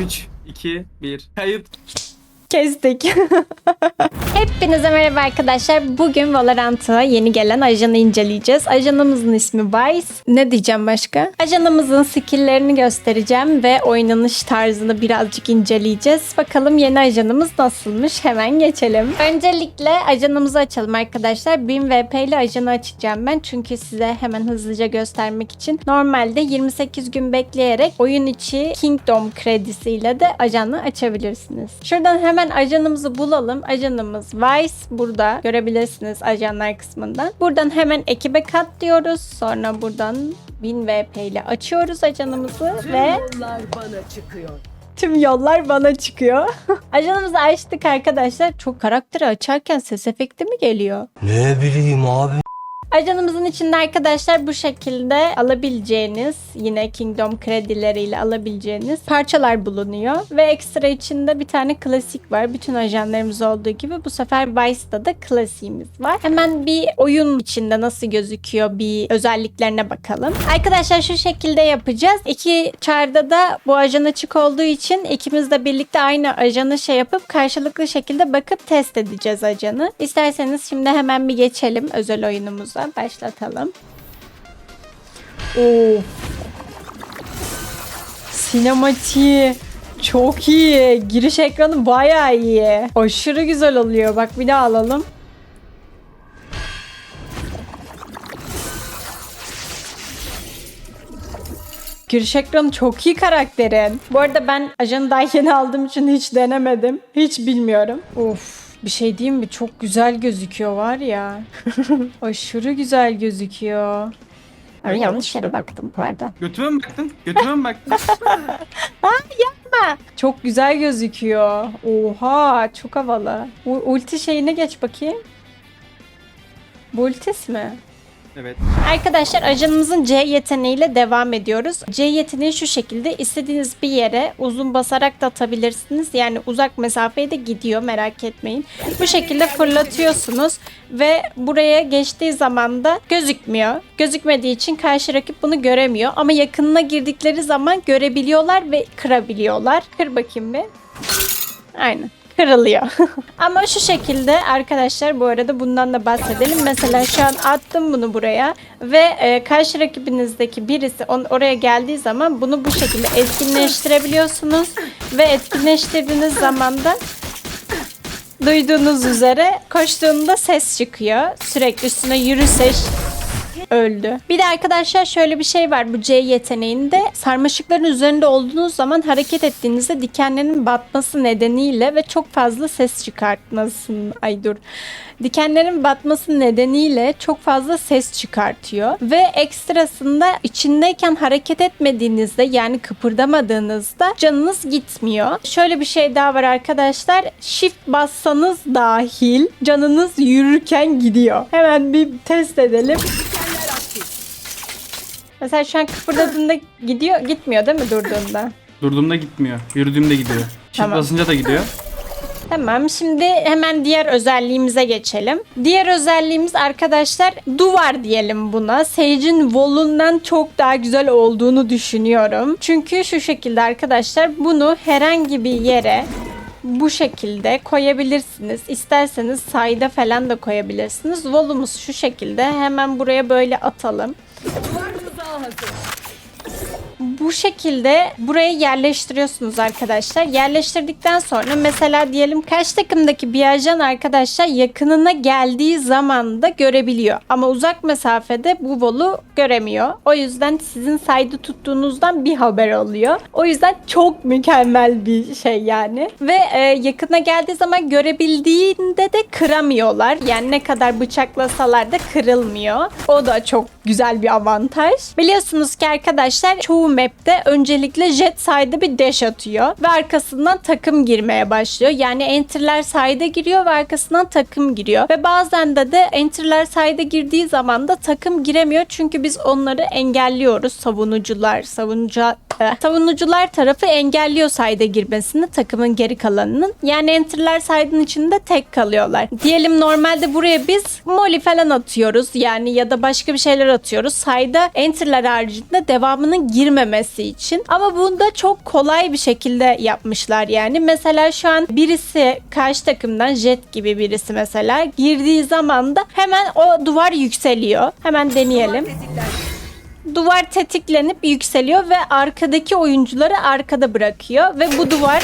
3, 2, 1. Kayıt. Kestik. Hepinize merhaba arkadaşlar. Bugün Valorant'a yeni gelen ajanı inceleyeceğiz. Ajanımızın ismi Vice. Ne diyeceğim başka? Ajanımızın skilllerini göstereceğim ve oynanış tarzını birazcık inceleyeceğiz. Bakalım yeni ajanımız nasılmış? Hemen geçelim. Öncelikle ajanımızı açalım arkadaşlar. 1000 VP ile ajanı açacağım ben. Çünkü size hemen hızlıca göstermek için. Normalde 28 gün bekleyerek oyun içi Kingdom kredisiyle de ajanı açabilirsiniz. Şuradan hemen ajanımızı bulalım. Ajanımız Vice burada. Görebilirsiniz ajanlar kısmından. Buradan hemen ekibe kat diyoruz. Sonra buradan 1000 VP ile açıyoruz ajanımızı ve Yollar bana çıkıyor. tüm yollar bana çıkıyor. Ajanımızı açtık arkadaşlar. Çok karakteri açarken ses efekti mi geliyor? Ne bileyim abi. Ajanımızın içinde arkadaşlar bu şekilde alabileceğiniz yine Kingdom kredileriyle alabileceğiniz parçalar bulunuyor. Ve ekstra içinde bir tane klasik var. Bütün ajanlarımız olduğu gibi bu sefer Vice'da da klasiğimiz var. Hemen bir oyun içinde nasıl gözüküyor bir özelliklerine bakalım. Arkadaşlar şu şekilde yapacağız. İki çarda da bu ajan açık olduğu için ikimiz de birlikte aynı ajanı şey yapıp karşılıklı şekilde bakıp test edeceğiz ajanı. İsterseniz şimdi hemen bir geçelim özel oyunumuza. Başlatalım. Oo. Sinematiği çok iyi. Giriş ekranı bayağı iyi. Aşırı güzel oluyor. Bak bir daha alalım. Giriş ekranı çok iyi karakterin. Bu arada ben ajanı daha yeni aldığım için hiç denemedim. Hiç bilmiyorum. Of bir şey diyeyim mi? Çok güzel gözüküyor var ya. Aşırı güzel gözüküyor. Ay, yanlış yere baktım bu arada. Götüme mi baktın? Götüme mi baktın? Çok güzel gözüküyor. Oha çok havalı. U- ulti şeyine geç bakayım. Bu ultis mi? Evet. Arkadaşlar ajanımızın C yeteneğiyle devam ediyoruz. C yeteneği şu şekilde istediğiniz bir yere uzun basarak da atabilirsiniz. Yani uzak mesafeye de gidiyor merak etmeyin. Bu şekilde fırlatıyorsunuz ve buraya geçtiği zaman da gözükmüyor. Gözükmediği için karşı rakip bunu göremiyor. Ama yakınına girdikleri zaman görebiliyorlar ve kırabiliyorlar. Kır bakayım bir. Aynen kırılıyor. Ama şu şekilde arkadaşlar bu arada bundan da bahsedelim. Mesela şu an attım bunu buraya ve e, karşı rakibinizdeki birisi on, oraya geldiği zaman bunu bu şekilde etkinleştirebiliyorsunuz ve etkinleştirdiğiniz zaman da duyduğunuz üzere koştuğunda ses çıkıyor. Sürekli üstüne yürüse öldü. Bir de arkadaşlar şöyle bir şey var bu C yeteneğinde. Sarmaşıkların üzerinde olduğunuz zaman hareket ettiğinizde dikenlerin batması nedeniyle ve çok fazla ses çıkartmasın. Ay dur. Dikenlerin batması nedeniyle çok fazla ses çıkartıyor ve ekstrasında içindeyken hareket etmediğinizde yani kıpırdamadığınızda canınız gitmiyor. Şöyle bir şey daha var arkadaşlar. Shift bassanız dahil canınız yürürken gidiyor. Hemen bir test edelim. Mesela şu an kıpırdadığında gidiyor, gitmiyor değil mi durduğunda? Durduğumda gitmiyor. Yürüdüğümde gidiyor. Çift Tamam. basınca da gidiyor. Tamam şimdi hemen diğer özelliğimize geçelim. Diğer özelliğimiz arkadaşlar duvar diyelim buna. Sage'in wall'undan çok daha güzel olduğunu düşünüyorum. Çünkü şu şekilde arkadaşlar bunu herhangi bir yere bu şekilde koyabilirsiniz. İsterseniz sayda falan da koyabilirsiniz. Wall'umuz şu şekilde. Hemen buraya böyle atalım. performance. Bu şekilde buraya yerleştiriyorsunuz arkadaşlar. Yerleştirdikten sonra mesela diyelim kaç takımdaki bir ajan arkadaşlar yakınına geldiği zaman da görebiliyor. Ama uzak mesafede bu volu göremiyor. O yüzden sizin saydı tuttuğunuzdan bir haber oluyor. O yüzden çok mükemmel bir şey yani. Ve e, yakına geldiği zaman görebildiğinde de kıramıyorlar. Yani ne kadar bıçaklasalar da kırılmıyor. O da çok güzel bir avantaj. Biliyorsunuz ki arkadaşlar çoğu map'te öncelikle jet side'e bir dash atıyor ve arkasından takım girmeye başlıyor. Yani enter'ler side'e giriyor ve arkasından takım giriyor. Ve bazen de de enter'ler side'e girdiği zaman da takım giremiyor çünkü biz onları engelliyoruz. Savunucular, savunucu Savunucular tarafı engelliyor sayda girmesini takımın geri kalanının. Yani enter'ler saydın içinde tek kalıyorlar. Diyelim normalde buraya biz molly falan atıyoruz yani ya da başka bir şeyler atıyoruz. Sayda enter'ler haricinde devamının girmemesi için. Ama bunda çok kolay bir şekilde yapmışlar yani. Mesela şu an birisi karşı takımdan jet gibi birisi mesela girdiği zaman da hemen o duvar yükseliyor. Hemen deneyelim duvar tetiklenip yükseliyor ve arkadaki oyuncuları arkada bırakıyor ve bu duvar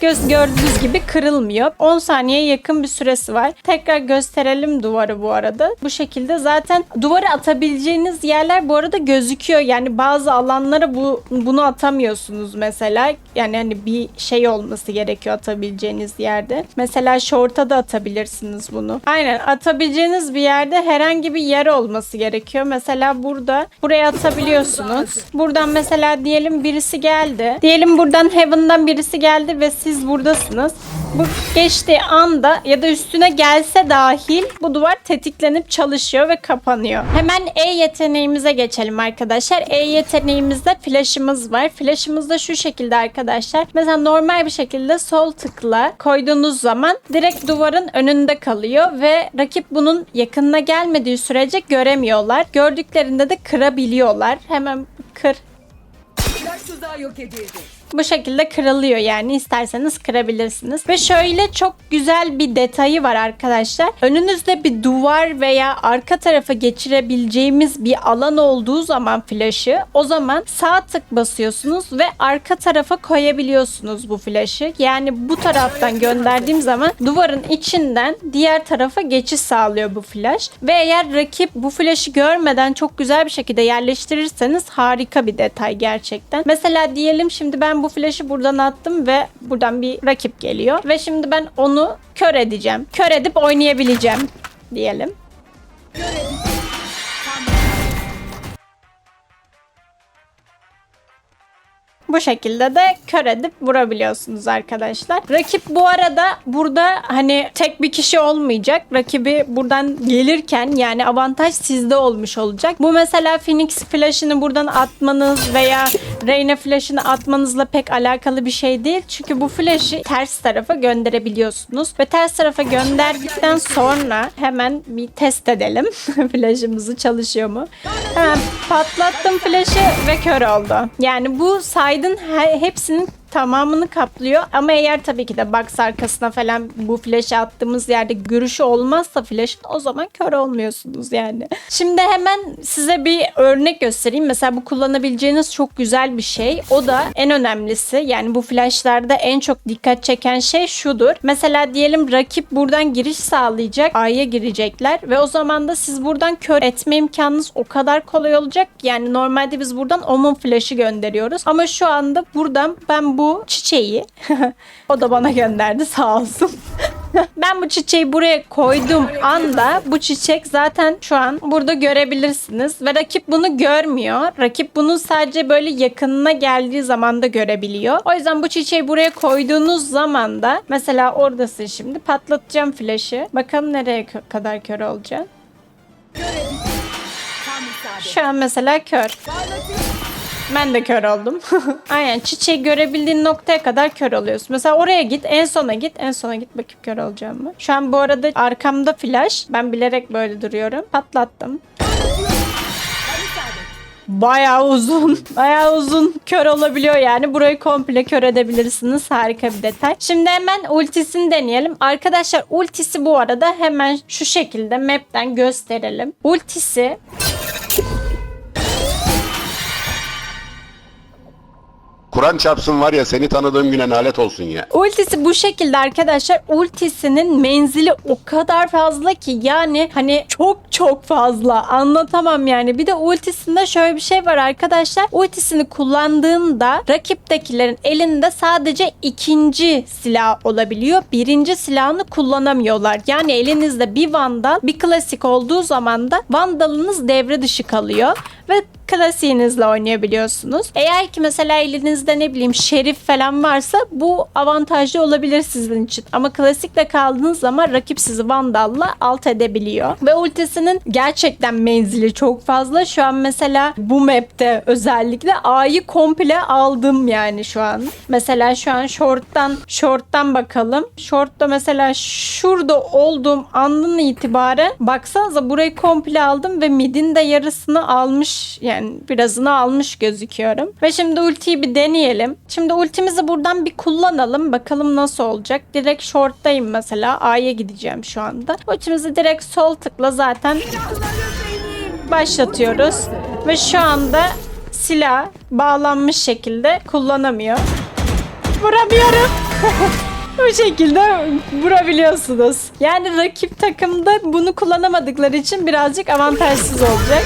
göz gördüğünüz gibi kırılmıyor. 10 saniyeye yakın bir süresi var. Tekrar gösterelim duvarı bu arada. Bu şekilde zaten duvarı atabileceğiniz yerler bu arada gözüküyor. Yani bazı alanlara bu bunu atamıyorsunuz mesela. Yani hani bir şey olması gerekiyor atabileceğiniz yerde. Mesela short'a da atabilirsiniz bunu. Aynen atabileceğiniz bir yerde herhangi bir yer olması gerekiyor. Mesela burada buraya atabiliyorsunuz. Buradan mesela diyelim birisi geldi. Diyelim buradan Heaven'dan birisi geldi ve siz buradasınız. Bu geçtiği anda ya da üstüne gelse dahil bu duvar tetiklenip çalışıyor ve kapanıyor. Hemen E yeteneğimize geçelim arkadaşlar. E yeteneğimizde flash'ımız var. Flash'ımız da şu şekilde arkadaşlar. Mesela normal bir şekilde sol tıkla koyduğunuz zaman direkt duvarın önünde kalıyor ve rakip bunun yakınına gelmediği sürece göremiyorlar. Gördüklerinde de kırabiliyorlar. Hemen kır İlaç tuzağı yok edildi. Bu şekilde kırılıyor yani isterseniz kırabilirsiniz. Ve şöyle çok güzel bir detayı var arkadaşlar. Önünüzde bir duvar veya arka tarafa geçirebileceğimiz bir alan olduğu zaman flaşı o zaman sağ tık basıyorsunuz ve arka tarafa koyabiliyorsunuz bu flaşı. Yani bu taraftan gönderdiğim zaman duvarın içinden diğer tarafa geçiş sağlıyor bu flash. Ve eğer rakip bu flaşı görmeden çok güzel bir şekilde yerleştirirseniz harika bir detay gerçekten. Mesela diyelim şimdi ben bu flaşı buradan attım ve buradan bir rakip geliyor. Ve şimdi ben onu kör edeceğim. Kör edip oynayabileceğim diyelim. Bu şekilde de kör edip vurabiliyorsunuz arkadaşlar. Rakip bu arada burada hani tek bir kişi olmayacak. Rakibi buradan gelirken yani avantaj sizde olmuş olacak. Bu mesela Phoenix flash'ını buradan atmanız veya Reyna flash'ını atmanızla pek alakalı bir şey değil. Çünkü bu flash'ı ters tarafa gönderebiliyorsunuz. Ve ters tarafa gönderdikten sonra hemen bir test edelim. Flash'ımızı çalışıyor mu? Hemen patlattım flash'ı ve kör oldu. Yani bu saydın he- hepsinin tamamını kaplıyor. Ama eğer tabii ki de box arkasına falan bu flash'ı attığımız yerde görüşü olmazsa flash'ın o zaman kör olmuyorsunuz yani. Şimdi hemen size bir örnek göstereyim. Mesela bu kullanabileceğiniz çok güzel bir şey. O da en önemlisi yani bu flash'larda en çok dikkat çeken şey şudur. Mesela diyelim rakip buradan giriş sağlayacak. A'ya girecekler ve o zaman da siz buradan kör etme imkanınız o kadar kolay olacak. Yani normalde biz buradan Omen flash'ı gönderiyoruz. Ama şu anda buradan ben bu çiçeği o da bana gönderdi sağ olsun. ben bu çiçeği buraya koyduğum anda bu çiçek zaten şu an burada görebilirsiniz ve rakip bunu görmüyor. Rakip bunu sadece böyle yakınına geldiği zaman da görebiliyor. O yüzden bu çiçeği buraya koyduğunuz zaman da mesela oradasın şimdi patlatacağım flaşı. Bakalım nereye kadar kör olacak. Şu an mesela kör. Ben de kör oldum. Aynen çiçeği görebildiğin noktaya kadar kör oluyorsun. Mesela oraya git en sona git en sona git bakıp kör olacağım mı? Şu an bu arada arkamda flash. Ben bilerek böyle duruyorum. Patlattım. Bayağı uzun. Bayağı uzun kör olabiliyor yani. Burayı komple kör edebilirsiniz. Harika bir detay. Şimdi hemen ultisini deneyelim. Arkadaşlar ultisi bu arada hemen şu şekilde map'ten gösterelim. Ultisi Kur'an çarpsın var ya seni tanıdığım güne nalet olsun ya. Ultisi bu şekilde arkadaşlar. Ultisinin menzili o kadar fazla ki yani hani çok çok fazla anlatamam yani. Bir de ultisinde şöyle bir şey var arkadaşlar. Ultisini kullandığında rakiptekilerin elinde sadece ikinci silah olabiliyor. Birinci silahını kullanamıyorlar. Yani elinizde bir vandal bir klasik olduğu zaman da vandalınız devre dışı kalıyor. Ve klasiğinizle oynayabiliyorsunuz. Eğer ki mesela elinizde ne bileyim şerif falan varsa bu avantajlı olabilir sizin için. Ama klasikle kaldığınız zaman rakip sizi vandalla alt edebiliyor. Ve ultisinin gerçekten menzili çok fazla. Şu an mesela bu map'te özellikle A'yı komple aldım yani şu an. Mesela şu an short'tan short'tan bakalım. Short'ta mesela şurada olduğum andan itibaren baksanıza burayı komple aldım ve midin de yarısını almış yani birazını almış gözüküyorum. Ve şimdi ultiyi bir deneyelim. Şimdi ultimizi buradan bir kullanalım. Bakalım nasıl olacak. Direkt short'tayım mesela. A'ya gideceğim şu anda. Ultimizi direkt sol tıkla zaten başlatıyoruz. Ve şu anda silah bağlanmış şekilde kullanamıyor. Vuramıyorum. Bu şekilde vurabiliyorsunuz. Yani rakip takımda bunu kullanamadıkları için birazcık avantajsız olacak.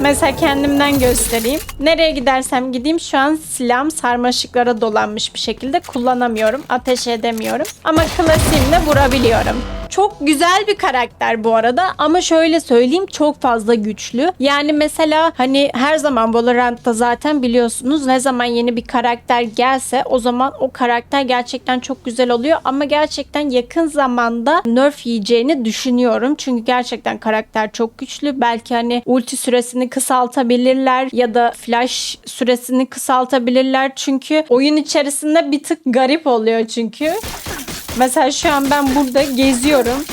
Mesela kendimden göstereyim. Nereye gidersem gideyim şu an silahım sarmaşıklara dolanmış bir şekilde kullanamıyorum. Ateş edemiyorum. Ama klasiğimle vurabiliyorum. Çok güzel bir karakter bu arada ama şöyle söyleyeyim çok fazla güçlü. Yani mesela hani her zaman Valorant'ta zaten biliyorsunuz ne zaman yeni bir karakter gelse o zaman o karakter gerçekten çok güzel oluyor ama gerçekten yakın zamanda nerf yiyeceğini düşünüyorum. Çünkü gerçekten karakter çok güçlü. Belki hani ulti süresini kısaltabilirler ya da flash süresini kısaltabilirler. Çünkü oyun içerisinde bir tık garip oluyor çünkü. Mesela şu an ben burada geziyorum.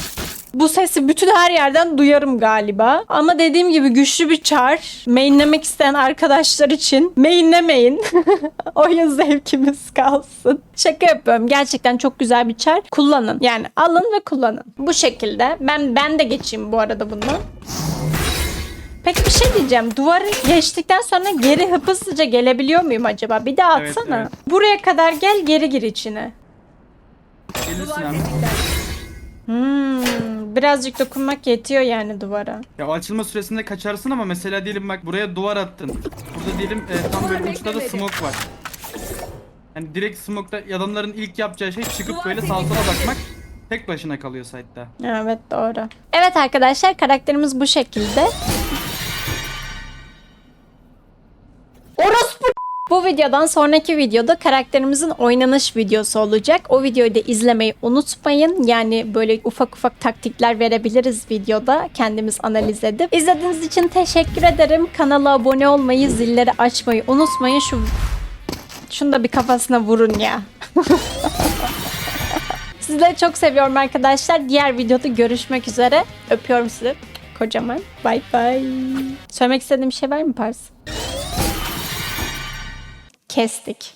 Bu sesi bütün her yerden duyarım galiba. Ama dediğim gibi güçlü bir çar. Mainlemek isteyen arkadaşlar için mainlemeyin. Oyun zevkimiz kalsın. Şaka yapıyorum. Gerçekten çok güzel bir çar. Kullanın. Yani alın ve kullanın. Bu şekilde. Ben ben de geçeyim bu arada bundan. Peki bir şey diyeceğim. Duvarı geçtikten sonra geri hızlıca gelebiliyor muyum acaba? Bir daha Evet, atsana. evet. Buraya kadar gel geri gir içine. Gelirsin abi. Hmm, birazcık dokunmak yetiyor yani duvara. Ya o açılma süresinde kaçarsın ama mesela diyelim bak buraya duvar attın. Burada diyelim e, tam böyle uçta da smoke var. Yani direkt smoke'ta adamların ilk yapacağı şey çıkıp böyle sağa sola bakmak. Tek başına kalıyor site'da. Evet doğru. Evet arkadaşlar karakterimiz bu şekilde. Bu videodan sonraki videoda karakterimizin oynanış videosu olacak. O videoyu da izlemeyi unutmayın. Yani böyle ufak ufak taktikler verebiliriz videoda kendimiz analiz edip. İzlediğiniz için teşekkür ederim. Kanala abone olmayı, zilleri açmayı unutmayın. Şu şunu da bir kafasına vurun ya. Sizleri çok seviyorum arkadaşlar. Diğer videoda görüşmek üzere. Öpüyorum sizi. Kocaman. Bay bay. Söylemek istediğim bir şey var mı Pars? Kestik.